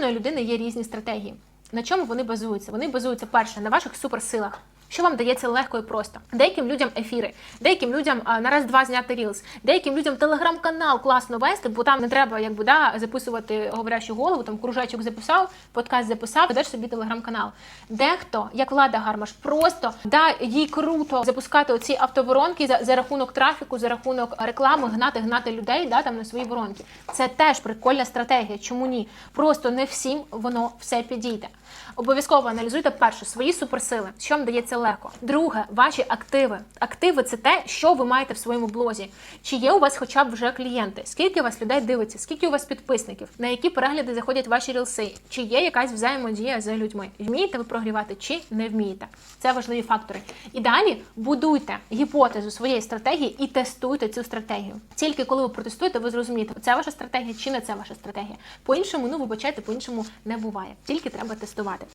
кожної людини є різні стратегії. На чому вони базуються? Вони базуються перше на ваших суперсилах. Що вам дається легко і просто? Деяким людям ефіри, деяким людям на раз-два зняти рілс, деяким людям телеграм-канал класно вести, бо там не треба якби да записувати говорящу голову, там кружечок записав, подкаст записав, ведеш собі телеграм-канал. Дехто, як влада Гармаш, просто да їй круто запускати оці автоворонки за, за рахунок трафіку, за рахунок реклами, гнати, гнати людей да там на свої воронки. Це теж прикольна стратегія. Чому ні? Просто не всім воно все підійде. Обов'язково аналізуйте перше свої суперсили, що вам дається легко. Друге, ваші активи. Активи це те, що ви маєте в своєму блозі. Чи є у вас хоча б вже клієнти? Скільки у вас людей дивиться? Скільки у вас підписників? На які перегляди заходять ваші рілси? Чи є якась взаємодія з людьми? Вмієте ви прогрівати чи не вмієте? Це важливі фактори. І далі будуйте гіпотезу своєї стратегії і тестуйте цю стратегію. Тільки коли ви протестуєте, ви зрозумієте, це ваша стратегія чи не це ваша стратегія. По іншому, ну вибачайте, по іншому не буває. Тільки треба тестувати.